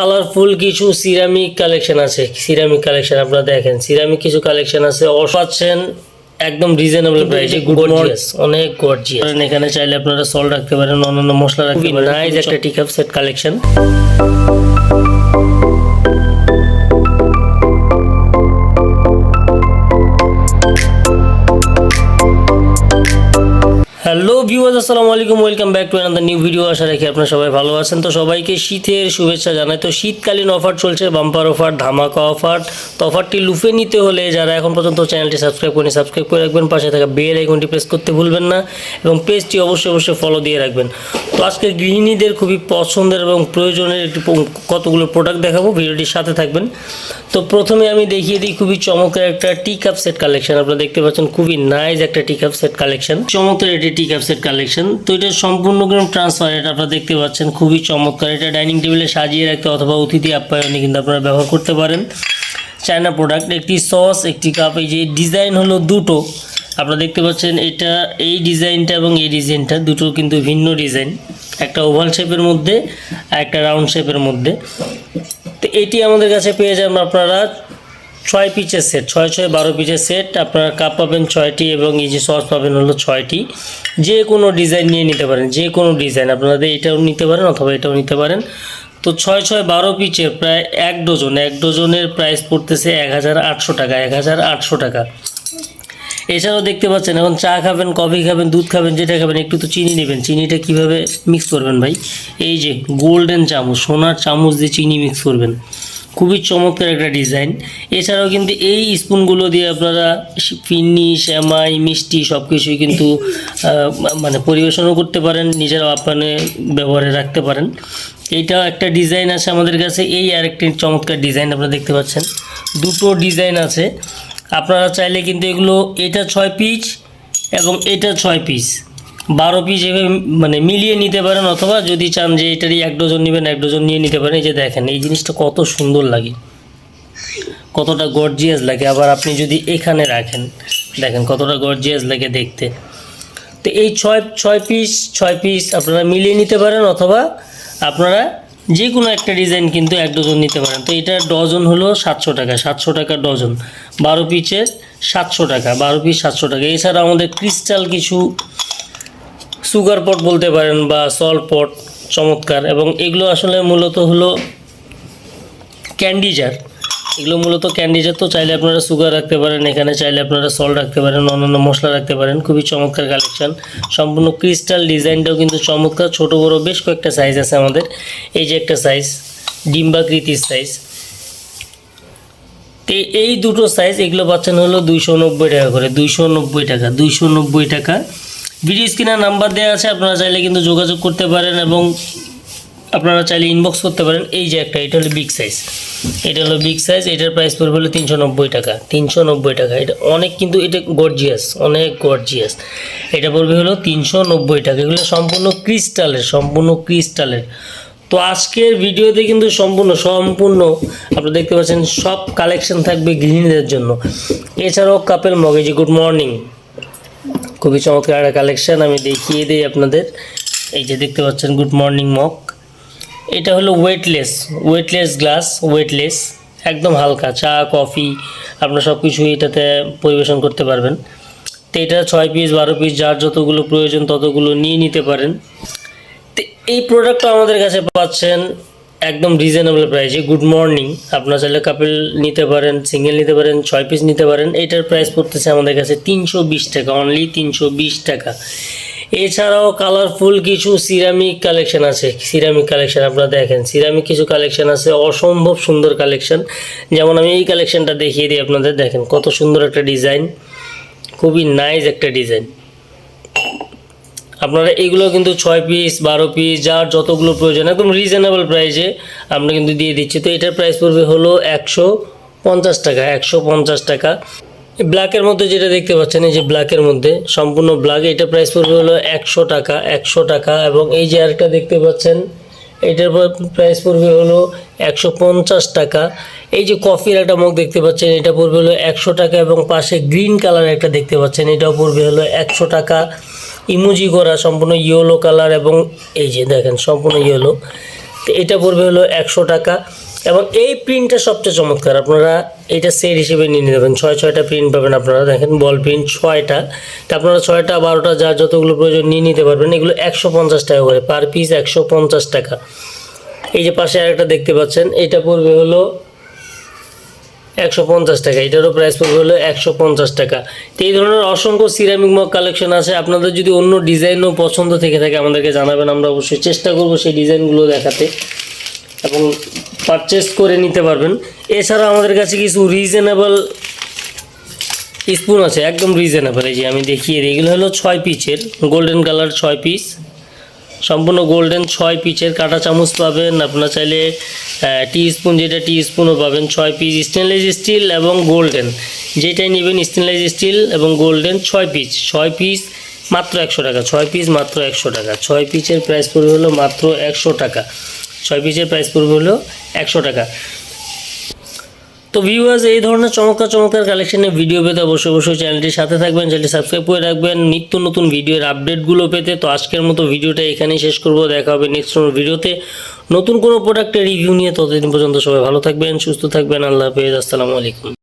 Colourful কিছু ceramic collection আছে। Ceramic collection আপনারা দেখেন। সিরামিক কিছু কালেকশন আছে। পাচ্ছেন একদম রিজনেবল প্রাইসে গর্জিয়াস অনেক গর্জিয়াস এখানে চাইলে আপনারা সল রাখতে পারেন অন্যান্য মশলা রাখতে পারেন। নাইস একটা teacup set collection hello viewers আসসালামু আলাইকুম welcome back to another new video আশা রাখি আপনারা সবাই ভালো আছেন। তো সবাইকে শীতের শুভেচ্ছা জানাই। তো শীতকালীন অফার চলছে বাম্পার অফার ধামাকা অফার তো অফারটি লুফে নিতে হলে যারা এখন পর্যন্ত চ্যানেলটি সাবস্ক্রাইব করেনি সাবস্ক্রাইব করে রাখবেন। পাশে থাকা বেল আইকনটি প্রেস করতে ভুলবেন না এবং পেজটি অবশ্যই অবশ্যই ফলো দিয়ে রাখবেন। তো আজকে গৃহিণীদের খুবই পছন্দের এবং প্রয়োজনের একটি কতগুলো প্রোডাক্ট দেখাবো। ভিডিওটির সাথে থাকবেন। তো প্রথমে আমি দেখিয়ে দিই খুবই চমৎকার একটা টি কাপ সেট কালেকশন আপনারা দেখতে পাচ্ছেন খুবই নাইস একটা টি কাপ সেট কালেকশন চমকের এটি টি কাপ সেট কালেকশন তো এটা সম্পূর্ণ গ্রাম ট্রান্সফার এটা আপনারা দেখতে পাচ্ছেন, খুবই চমৎকার। এটা ডাইনিং টেবিলে সাজিয়ে রাখতে অথবা অতিথি আপ্যায়নে কিন্তু আপনারা ব্যবহার করতে পারেন। চায়না প্রোডাক্ট একটি সস একটি কাপ এই যে ডিজাইন হলো দুটো। আপনারা দেখতে পাচ্ছেন এটা, এই ডিজাইনটা এবং এই ডিজাইনটা দুটো কিন্তু ভিন্ন ডিজাইন একটা ওভাল শেপের মধ্যে আর একটা রাউন্ড শেপের মধ্যে। তো এটি আমাদের কাছে পেয়ে যাবেন আপনারা ছয় পিচের সেট, ছয় ছয় বারো পিচের সেট, আপনারা কাপ পাবেন ছয়টি এবং এই যে সস পাবেন হলো ছয়টি। যে কোনো ডিজাইন নিয়ে নিতে পারেন, যে কোনো ডিজাইন আপনাদের এটাও নিতে পারেন অথবা এটাও নিতে পারেন। তো ছয় ছয় বারো পিচের প্রায় এক ডজন এক ডজনের প্রাইস পড়তেছে এক হাজার আটশো টাকা, এক হাজার আটশো টাকা। এছাড়াও দেখতে পাচ্ছেন, এখন চা খাবেন, কফি খাবেন, দুধ খাবেন, যেটা খাবেন, একটু তো চিনি নেবেন। চিনিটা কীভাবে মিক্স করবেন ভাই? এই যে গোল্ডেন চামচ, সোনার চামচ দিয়ে চিনি মিক্স করবেন। খুবই চমৎকার একটা ডিজাইন এছাড়াও কিন্তু এই স্পুনগুলো দিয়ে আপনারা ফিন্নি, শ্যামাই, মিষ্টি সব কিছুই কিন্তু মানে পরিবেশনও করতে পারেন, নিজেরাও আপনার ব্যবহারে রাখতে পারেন। এইটাও একটা ডিজাইন আছে আমাদের কাছে, এই আরেকটি চমৎকার ডিজাইন আপনারা দেখতে পাচ্ছেন। দুটো ডিজাইন আছে। আপনারা চাইলে কিন্তু এগুলো, এটা ছয় পিস এবং এটা ছয় পিস বারো পিস এভাবে মানে মিলিয়ে নিতে পারেন অথবা যদি চান যে এটারই এক ডজন নেবেন, এক ডজন নিয়ে নিতে পারেন। এই যে দেখেন, এই জিনিসটা কত সুন্দর লাগে। কতটা গর্জিয়াস লাগে। আবার আপনি যদি এখানে রাখেন, দেখেন কতটা গর্জিয়াস লাগে দেখতে। তো এই ছয় ছয় পিস ছয় পিস আপনারা মিলিয়ে নিতে পারেন অথবা আপনারা যে কোনো একটা ডিজাইন কিন্তু এক ডজন নিতে পারেন। তো এটার ডজন হলো সাতশো টাকা সাতশো টাকা ডজন বারো পিসের সাতশো টাকা, বারো পিস সাতশো টাকা। এছাড়া আমাদের ক্রিস্টাল কিছু সুগার পট বলতে পারেন বা সল্ট পট, চমৎকার। এবং এগুলো আসলে মূলত হলো ক্যান্ডি জার এগুলো মূলত ক্যান্ডি জার তো চাইলে আপনারা সুগার রাখতে পারেন, এখানে চাইলে আপনারা সল্ট রাখতে পারেন, অন্যান্য মশলা রাখতে পারেন। খুবই চমৎকার কালেকশান সম্পূর্ণ ক্রিস্টাল ডিজাইনটাও কিন্তু চমৎকার, ছোট বড় বেশ কয়েকটা সাইজ আছে আমাদের। এই যে একটা সাইজ ডিম্বাকৃতির সাইজ এই দুটো সাইজ এগুলো পাচ্ছেন হলো দুইশো নব্বই টাকা করে। দুইশো নব্বই টাকা, দুইশো নব্বই টাকা ভিডিও স্ক্রিনের নাম্বার দেওয়া আছে, আপনারা চাইলে কিন্তু যোগাযোগ করতে পারেন এবং আপনারা চাইলে ইনবক্স করতে পারেন। এই যে একটা, এটা হলো বিগ সাইজ এটা হলো বিগ সাইজ এটার প্রাইস পড়বে হলো তিনশো নব্বই টাকা। তিনশো নব্বই টাকা। এটা অনেক কিন্তু এটা গর্জিয়াস অনেক গর্জিয়াস এটা পড়বে হলো তিনশো নব্বই টাকা। এগুলো সম্পূর্ণ ক্রিস্টালের সম্পূর্ণ ক্রিস্টালের। তো আজকের ভিডিওতে কিন্তু সম্পূর্ণ সম্পূর্ণ আপনারা দেখতে পাচ্ছেন সব কালেকশন থাকবে গৃহিণীদের জন্য। এছাড়াও কাপেল মগেজি গুড মর্নিং খুবই চমৎকার একটা কালেকশন আমি দেখিয়ে দিই আপনাদের। এই যে দেখতে পাচ্ছেন গুড মর্নিং মক এটা হলো ওয়েটলেস ওয়েটলেস গ্লাস ওয়েটলেস একদম হালকা, চা, কফি, আপনার সব কিছু এটাতে পরিবেশন করতে পারবেন। তো এটা ছয় পিস বারো পিস যার যতগুলো প্রয়োজন ততগুলো নিয়ে নিতে পারেন। তো এই প্রোডাক্টটা আমাদের কাছে পাচ্ছেন একদম রিজনেবল প্রাইসে গুড মর্নিং আপনারা চাইলে কাপেল নিতে পারেন সিঙ্গেল নিতে পারেন, ছয় পিস নিতে পারেন, এটার প্রাইস পড়তেছে আমাদের কাছে তিনশো বিশ টাকা অনলি তিনশো বিশ টাকা। এছাড়াও কালারফুল কিছু সিরামিক কালেকশন আছে সিরামিক কালেকশন আপনারা দেখেন সিরামিক কিছু কালেকশন আছে, অসম্ভব সুন্দর কালেকশন যেমন আমি এই কালেকশনটা দেখিয়ে দিই আপনাদের, দেখেন কত সুন্দর একটা ডিজাইন খুবই নাইস একটা ডিজাইন আপনারা এগুলো কিন্তু ছয় পিস বারো পিস যার যতগুলো প্রয়োজন, একদম রিজনেবল প্রাইসে আমরা কিন্তু দিয়ে দিচ্ছি। তো এটার প্রাইস পড়বে হলো একশো পঞ্চাশ টাকা, একশো পঞ্চাশ টাকা। ব্ল্যাকের মধ্যে যেটা দেখতে পাচ্ছেন, এই যে ব্ল্যাকের মধ্যে, সম্পূর্ণ ব্ল্যাক এটা প্রাইস পড়বে হলো একশো টাকা একশো টাকা। এবং এই যে আরেকটা দেখতে পাচ্ছেন, এটার প্রাইস পড়বে হলো একশো পঞ্চাশ টাকা। এই যে কফির একটা মগ দেখতে পাচ্ছেন, এটা পড়বে হলো একশো টাকা। এবং পাশে গ্রিন কালার একটা দেখতে পাচ্ছেন, এটাও পড়বে হলো একশো টাকা। ইমোজি করা, সম্পূর্ণ ইয়েলো কালার এবং এই যে দেখেন, সম্পূর্ণ ইয়েলো তো এটা পড়বে হলো একশো টাকা। এবং এই প্রিন্টটা সবচেয়ে চমৎকার, আপনারা এটা সেট হিসেবে নিয়ে পারেন ছয়, ছয়টা প্রিন্ট পাবেন আপনারা, দেখেন বল প্রিন্ট ছয়টা। তা আপনারা ছয়টা, বারোটা যার যতগুলো প্রয়োজন নিয়ে নিতে পারবেন, এগুলো একশো পঞ্চাশ টাকা করে পার পিস একশো পঞ্চাশ টাকা। এই যে পাশে আরেকটা দেখতে পাচ্ছেন, এটা পড়বে হলো একশো পঞ্চাশ টাকা। এটারও প্রাইস পড়বে হলো একশো পঞ্চাশ টাকা। তো এই ধরনের অসংখ্য সিরামিক মগ কালেকশন আছে। আপনাদের যদি অন্য ডিজাইনও পছন্দ থেকে থাকে, আমাদেরকে জানাবেন। আমরা অবশ্যই চেষ্টা করব সেই ডিজাইনগুলো দেখাতে এবং পারচেস করে নিতে পারবেন। এছাড়া আমাদের কাছে কিছু রিজনেবল স্পুন আছে। একদম রিজনেবল এই যে আমি দেখিয়ে দিই, এগুলো হলো ছয় পিচের গোল্ডেন কালার ছয় পিস সম্পূর্ণ গোল্ডেন ছয় পিচের কাঁটা চামচ পাবেন। আপনার চাইলে টি স্পুন যেটা টি স্পুনও পাবেন, ছয় পিস স্টেনলেস স্টিল এবং গোল্ডেন যেটাই নেবেন স্টেনলেস স্টিল এবং গোল্ডেন ছয় পিস ছয় পিস মাত্র একশো টাকা, ছয় পিস মাত্র একশো টাকা। ছয় পিসের প্রাইস পড়বে হলো মাত্র একশো টাকা। ছয় পিসের প্রাইস পড়বে হলো একশো টাকা। তো ভিউয়ার্স এই ধরনের চমৎকার চমৎকার কালেকশনের ভিডিও পেতে অবশ্যই অবশ্যই চ্যানেলটির সাথে থাকবেন চ্যানেলটি সাবস্ক্রাইব করে রাখবেন। নিত্য নতুন ভিডিওর আপডেটগুলো পেতে তো আজকের মতো ভিডিওটা এখানেই শেষ করব। দেখা হবে নেক্সট কোনো ভিডিওতে নতুন কোনো প্রোডাক্টের রিভিউ নিয়ে ততদিন পর্যন্ত সবাই ভালো থাকবেন, সুস্থ থাকবেন। আল্লাহ হাফেজ, আসসালামু আলাইকুম।